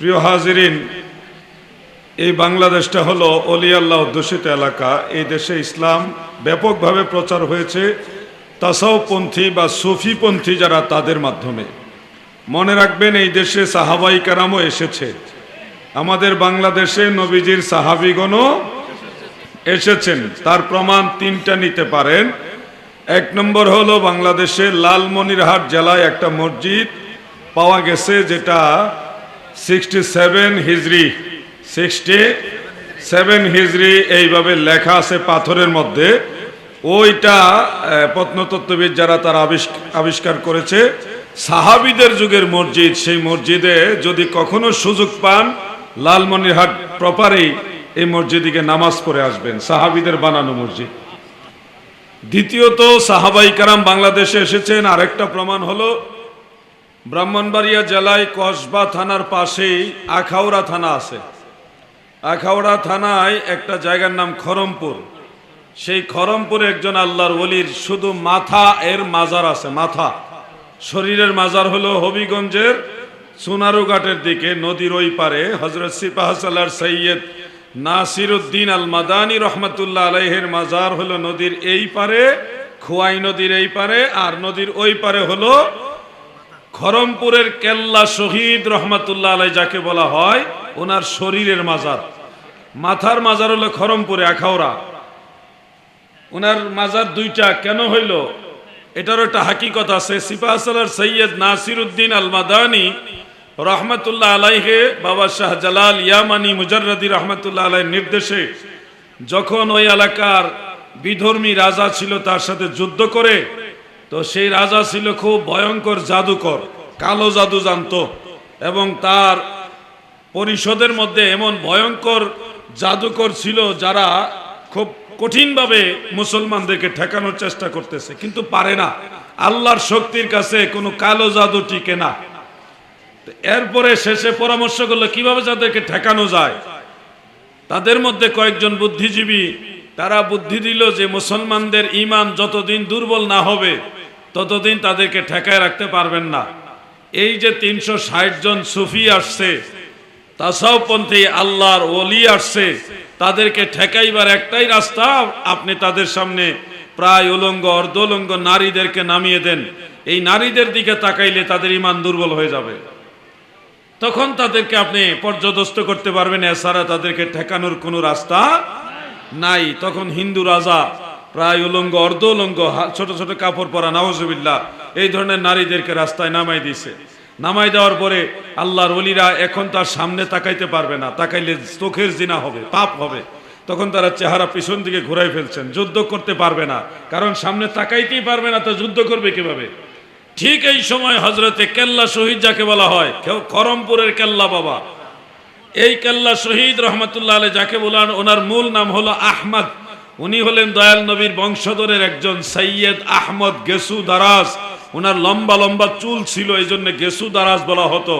প্রিয় হাজিরিন, এই বাংলাদেশটা হলো অলিয়াল্লাহ অধ্যুষিত এলাকা। এই দেশে ইসলাম ব্যাপকভাবে প্রচার হয়েছে। তাসাউপন্থী বা সুফিপন্থী যারা তাদের মাধ্যমে। মনে রাখবেন, এই দেশে সাহাবাই কারামও এসেছে। আমাদের বাংলাদেশে নবীজির সাহাবিগণও এসেছেন। তার প্রমাণ তিনটা নিতে পারেন। এক নম্বর হলো বাংলাদেশের লালমনিরহাট জেলায় একটা মসজিদ পাওয়া গেছে যেটা সিক্সটি সেভেন হিজড়ি সিক্সটি সেভেন হিজড়ি এইভাবে লেখা আছে পাথরের মধ্যে। ওইটা প্রত্নতত্ত্ববিদ যারা তারা আবিষ্ক- আবিষ্কার করেছে, সাহাবিদের যুগের মসজিদ, সেই মসজিদে যদি কখনো সুযোগ পান, লালমনিরহাট প্রপারেই এই মসজিদিকে নামাজ পড়ে আসবেন, সাহাবিদের বানানো মসজিদ। দ্বিতীয়ত, সাহাবাই কারাম বাংলাদেশে এসেছেন, আরেকটা প্রমাণ হলো ব্রাহ্মণবাড়িয়া জেলায় কসবা থানার পাশেই আখাউড়া থানা আছে। আখাউড়া থানায় একটা জায়গার নাম খরমপুর। সেই খরমপুরে একজন আল্লাহর ওলির শুধু মাথা, এর মাজার আছে, মাথা। শরীরের মাজার হলো হবিগঞ্জের সোনারুঘাটের দিকে, নদীর ওই পারে। হজরত সিপাহ সাল্লার সৈয়দ নাসির উদ্দিন আল মাদানী রহমতুল্লাহ আলাইহের মাজার হলো নদীর এই পারে, খোয়াই নদীর এই পারে, আর নদীর ওই পারে হলো খরমপুরের কেল্লা শহীদ রহমতুল্লাহ আলাই যাকে বলা হয়, ওনার শরীরের মাজার। মাথার মাজার হলো খরমপুরে, আখাউড়া। ওনার মাজার দুইটা কেন হইল? এটারও একটা হাকিকত আছে। সিপাহাসালার সৈয়দ নাসির উদ্দিন আল মাদানী রহমতুল্লাহ আলাইহে, বাবা শাহ জালাল ইয়ামানি মুজাররদি রহমতুল্লাহ আলাইয়ের নির্দেশে যখন ওই এলাকার বিধর্মী রাজা ছিল তার সাথে যুদ্ধ করে তো সেই রাজা ছিল খুব ভয়ঙ্কর জাদুকর, কালো জাদু জানত এবং তার পরিষদের মধ্যে এমন ভয়ঙ্কর জাদুকর ছিল যারা খুব কঠিনভাবে মুসলমানদেরকে ঠেকানোর চেষ্টা করতেছে, কিন্তু পারে না। আল্লাহর শক্তির কাছে কোনো কালো জাদু টিকে না। এরপরে শেষে পরামর্শ করল, কীভাবে যাদেরকে ঠেকানো যায়? তাদের মধ্যে কয়েকজন বুদ্ধিজীবী তারা বুদ্ধি দিল যে মুসলমানদের ইমান যতদিন দুর্বল না হবে, ততদিন তাদেরকে ঠেকায় রাখতে পারবেন না। এই যে তিনশো ষাট জন সুফি আসছে তাসাউপন্থী আল্লাহর ওলি আসছে, তাদেরকে ঠেকাইবার একটাই রাস্তা, আপনি তাদের সামনে প্রায় উলঙ্গ অর্ধ উলঙ্গ নারীদেরকে নামিয়ে দেন। এই নারীদের দিকে তাকাইলে তাদের ইমান দুর্বল হয়ে যাবে। তখন তাদেরকে আপনি পর্যদস্ত করতে পারবেন, এছাড়া তাদেরকে ঠেকানোর কোনো রাস্তা নাই, তখন হিন্দু রাজা প্রায় উলঙ্গ অর্ধ উলঙ্গ ছোট ছোট কাপড় পরা নওয়াজবিল্লা এই ধরনের নারীদেরকে রাস্তায় নামাই দিছে নামাই দেওয়ার পরে আল্লাহর অলিরা এখন তার সামনে তাকাইতে পারবে না। তাকাইলে চোখের জিনা হবে, পাপ হবে। তখন তারা চেহারা পিছন দিকে ঘুরাই ফেলছেন, যুদ্ধ করতে পারবে না। কারণ সামনে তাকাইতেই পারবে না, তো যুদ্ধ করবে কীভাবে? ঠিক এই সময় হজরতে কেল্লা শহীদ যাকে বলা হয়, কেউ করমপুরের কেল্লা বাবা। এই কেল্লা শহীদ রহমতুল্লাহ আলী যাকে বলান, ওনার মূল নাম হলো আহমদ। উনি হলেন দয়াল নবীর বংশধরের একজন সৈয়দ আহমদ গেসু দারাজ। ওনার লম্বা লম্বা চুল ছিল এই জন্য গেসু দারাজ বলা হতো।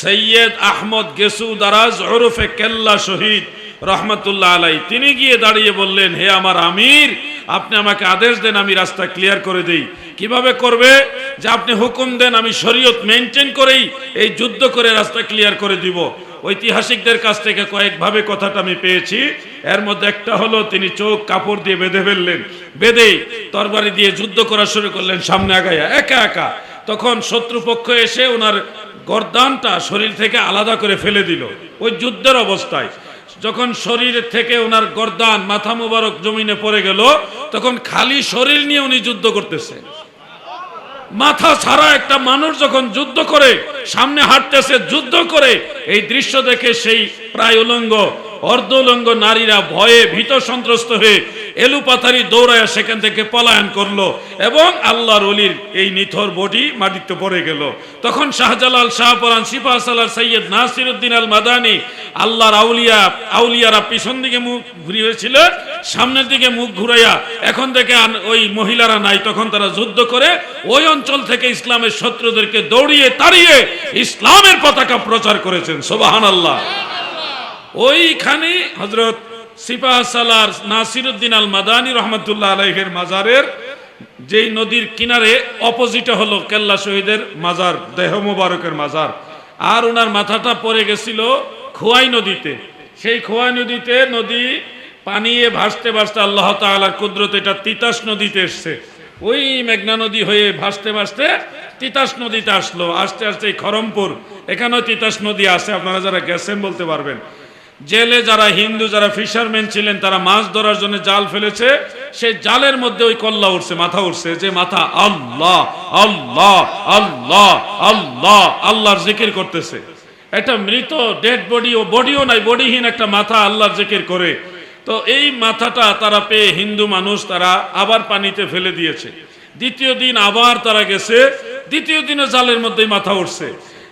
সৈয়দ আহমদ গেসু দারাজ ওরফে কেল্লা শহীদ রহমতুল্লাহ আলাই তিনি গিয়ে দাঁড়িয়ে বললেন, হে আমার আমির, আপনি আমাকে আদেশ দেন, আমি রাস্তা ক্লিয়ার করে দেই। কীভাবে করবে? যে আপনি হুকুম দেন, আমি শরীয়ত মেনটেন করেই এই যুদ্ধ করে রাস্তা ক্লিয়ার করে দিব। ঐতিহাসিকদের কাছ থেকে কয়েকভাবে কথাটা আমি পেয়েছি। এর মধ্যে একটা হলো, তিনি চোখ কাপড় দিয়ে বেঁধে ফেললেন। বেঁধে তরবারি দিয়ে যুদ্ধ করা শুরু করলেন সামনে আগাইয়া। একা একা। তখন শত্রুপক্ষ এসে ওনার গরদানটা শরীর থেকে আলাদা করে ফেলে দিল। ওই যুদ্ধের অবস্থায়। যখন শরীর থেকে ওনার গরদান মাথা মুবারক জমিনে পড়ে গেল, তখন খালি শরীর নিয়ে উনি যুদ্ধ করতেছে মাথা ছাড়া একটা মানুষ যখন যুদ্ধ করে, সামনে হাঁটতেছে, যুদ্ধ করে, এই দৃশ্য দেখে সেই প্রায় উলঙ্গ, অর্ধ উলঙ্গ নারীরা ভয়ে ভীত সন্ত্রস্ত হয়ে এলুপাথারি দৌড়ায় সেখান থেকে পলায়ন করল এবং আল্লাহর অলির এই নিথর বডি মাটিতে পড়ে গেল। তখন শাহজালাল শাহপরান সিফা সালার সৈয়দ নাসির উদ্দিন আল মাদানি আল্লাহর আউলিয়া, আউলিয়ারা পিছন দিকে মুখ ঘুরিয়েছিল সামনের দিকে মুখ ঘুরাইয়া এখন থেকে ওই মহিলারা নাই, তখন তারা যুদ্ধ করে ওই অঞ্চল থেকে ইসলামের শত্রুদেরকে দৌড়িয়ে তাড়িয়ে ইসলামের পতাকা প্রচার করেছেন। সোবাহান আল্লাহ ওইখানে হজরত সিপাহ সালার নাসিরুদ্দিন আল মাদানী রহমতুল্লাহ আলাইহের মাজারের, যেই নদীর কিনারে অপোজিটে হলো কেল্লা শহীদের মাজার, দেহ মোবারকের মাজার। আর ওনার মাথাটা পড়ে গেছিল খোয়াই নদীতে। সেই খোয়াই নদীতে নদী পানিয়ে ভাসতে ভাসতে আল্লাহ তাআলার কুদরত এটা তিতাস নদীতে এসছে। ওই মেঘনা নদী হয়ে ভাসতে ভাসতে তিতাস নদীতে আসলো। আস্তে আস্তে এই খরমপুর এখানেও তিতাস নদী আছে, আপনারা যারা গেছেন বলতে পারবেন। জেলে যারা হিন্দু, যারা ফিশারম্যান ছিলেন, তারা মাছ ধরার জন্য জাল ফেলেছে। সেই জালের মধ্যে ওই কল্লা উঠছে মাথা উঠছে যে মাথা আল্লাহ আল্লাহ আল্লাহ আল্লাহ, আল্লাহর জিকির করতেছে। একটা মৃত ডেড বডি ও বডিও নাই বডিহীন একটা মাথা আল্লাহর জিকির করে। তো এই মাথাটা তারা পেয়ে হিন্দু মানুষ তারা আবার পানিতে ফেলে দিয়েছে। দ্বিতীয় দিন আবার তারা গেছে, দ্বিতীয় দিনে জালের মধ্যেই মাথা উঠছে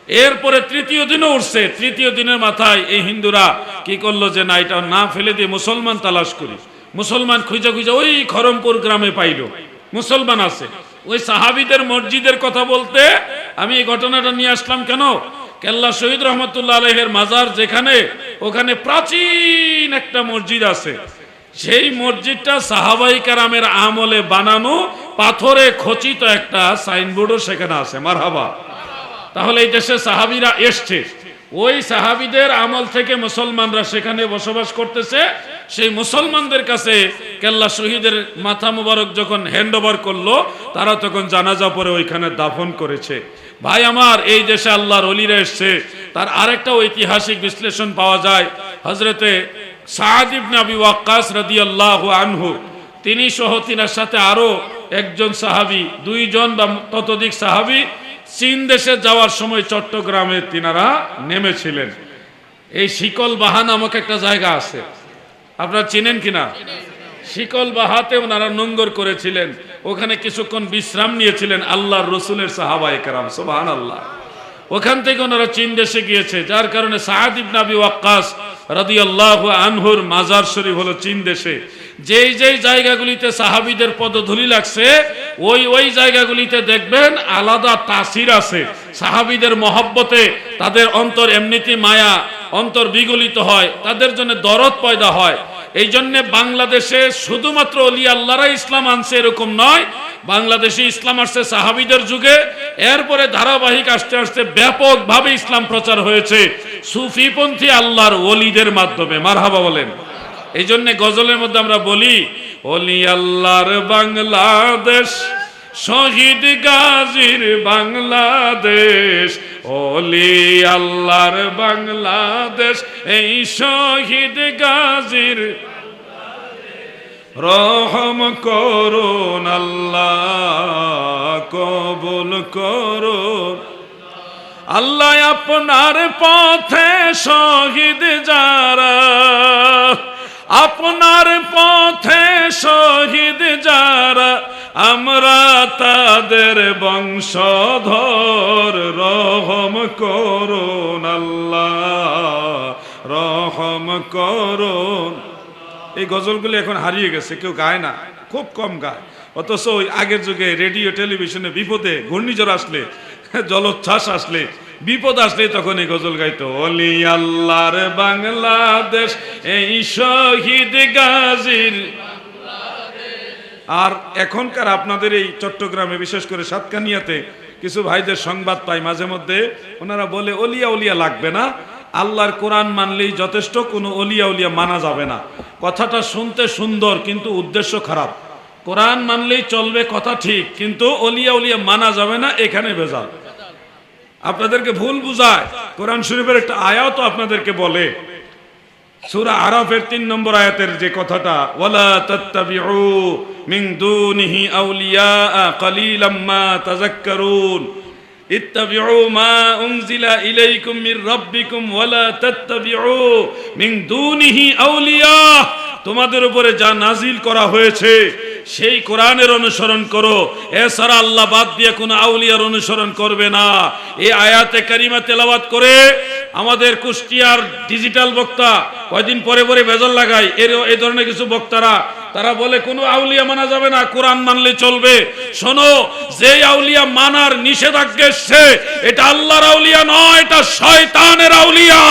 এরপরে তৃতীয় দিনও উঠছে। তৃতীয় দিনের মাথায় এই হিন্দুরা কি করল যে না, এটা না ফেলে দিয়ে মুসলমান তালাশ করি। মুসলমান খুঁজে খুঁজে ওই খরমপুর গ্রামে পাইল। মুসলমান আছে। ওই সাহাবিদের মসজিদের কথা বলতে আমি এই ঘটনাটা নিয়ে আসলাম কেন? কেল্লা শহীদ রহমতুল্লাহ আলহের মাজার যেখানে, ওখানে প্রাচীন একটা মসজিদ আছে। সেই মসজিদটা সাহাবাই কারামের আমলে বানানো পাথরে খচিত একটা সাইনবোর্ডও সেখানে আছে। মারহাবা। তাহলে এই দেশে সাহাবিরা এসছে। ওই সাহাবিদের আমল থেকে মুসলমানরা সেখানে বসবাস করতেছে। সেই মুসলমানদের কাছে কেল্লা শহীদের মাথা মুবারক যখন হ্যান্ড ওভার করল, তারা তখন জানাজা পরে ওইখানে দাফন করেছে। ভাই আমার, এই দেশে আল্লাহর অলিরা এসছে। তার আরেকটা ঐতিহাসিক বিশ্লেষণ পাওয়া যায়। হজরতে ওয়াক্কাস রাদিয়াল্লাহু আনহু, তিনি সহ তিনার সাথে আরও একজন সাহাবি, দুইজন বা ততোধিক সাহাবি চীন দেশে যাওয়ার সময় চট্টগ্রামে তিনারা নেমেছিলেন। এই শিকল বাহা নামক একটা জায়গা আছে। আপনারা চিনেন কিনা? শিকল বাহাতে ওনারা নোঙ্গর করেছিলেন। ওখানে কিছুক্ষণ বিশ্রাম নিয়েছিলেন আল্লাহর রসুলের সাহাবা একরাম সোবাহান আল্লাহ ওখান থেকে ওনারা চীন দেশে গিয়েছে, যার কারণে সাহাদ ইবনে আবি ওয়াক্কাস রাদিয়াল্লাহু আনহুর মাজার শরীফ হলো চীন দেশে। যেই যেই জায়গাগুলিতে সাহাবীদের পদধূলি লাগছে, ওই ওই জায়গাগুলিতে দেখবেন আলাদা তাসির আছে। সাহাবীদের মহব্বতে তাদের অন্তর এমনিতে মায়া, অন্তর বিগলিত হয়, তাদের জন্য দরদ পয়দা হয়। এই জন্য বাংলাদেশে শুধুমাত্র অলি আল্লাহরা ইসলাম আনছে এরকম নয়, বাংলাদেশে ইসলাম আসছে সাহাবিদের যুগে, এরপরে ধারাবাহিক আস্তে আস্তে ব্যাপকভাবে ইসলাম প্রচার হয়েছে। সুফিপন্থী আল্লাহর ওলিদের মাধ্যমে, মারহাবা বলেন। এই জন্য গজলের মধ্যে আমরা বলি, অলি আল্লাহর বাংলাদেশ, শহীদ গাজীর বাংলাদেশ, অলি আল্লাহর বাংলাদেশ, এই শহীদ গাজীর রহম করুন আল্লাহ, কবুল করুন। আল্লাহ আপনার পথে শহীদ যারা আপনার পথে শহীদ যারা, আমরা তাদের বংশধর। রহম করুন আল্লাহ, রহম করুন। এই গজলগুলি এখন হারিয়ে গেছে, কেউ গায় না, খুব কম গায়। অথচ ওই আগের যুগে রেডিও, টেলিভিশনে বিপদে ঘূর্ণিঝড় আসলে, জলোচ্ছ্বাস আসলে বিপদ আসলে তখন এই গজল গাইতো, অলি আল্লাহর বাংলাদেশ, এই শহীদ গাজীর। আর এখনকার আপনাদের এই চট্টগ্রামে, বিশেষ করে সাতকানিয়াতে কিছু ভাইদের সংবাদ পাই মাঝে মধ্যে, ওনারা বলে, অলিয়া উলিয়া লাগবে না। আল্লাহর কোরআন মানলেই যথেষ্ট, কোনো অলিয়া উলিয়া মানা যাবে না। কথাটা শুনতে সুন্দর, কিন্তু উদ্দেশ্য খারাপ। কোরআন মানলেই চলবে কথা ঠিক, কিন্তু অলিয়া উলিয়া মানা যাবে না, এখানে ভেজাল। আপনাদেরকে ভুল বুঝায়। কোরআন শরীফের একটা আয়াত আপনাদেরকে বলে। সূরা আরাফের তিন নম্বর আয়াতের যে কথাটা, ওয়ালা তাত্তাবিউ মিন দুনিহি আউলিয়া কালিলাম মা তাযাক্কারুন। ইত্তাবিউ মা উনজিলা ইলাইকুম মির রাব্বিকুম ওয়ালা তাত্তাবিউ মিন দুনিহি আউলিয়া। তোমাদের উপরে যা নাজিল করা হয়েছে সেই কোরআনের অনুসরণ করো। এছাড়া আল্লাহ বাদ দিয়ে কোনো আউলিয়ার অনুসরণ করবে না। এই আয়াতে কারিমা তেলাওয়াত করে আমাদের কুষ্টিয়ার ডিজিটাল বক্তা কয়দিন পরে পরে বেজল লাগায়। এর এই ধরনের কিছু বক্তারা, তারা বলে, কোনো আউলিয়া মানা যাবে না, কোরআন মানলে চলবে। শোনো যে আউলিয়া মানার নিষেধাজ্ঞা এসছে, এটা আল্লাহর আউলিয়া নয়, এটা শয়তানের আউলিয়া।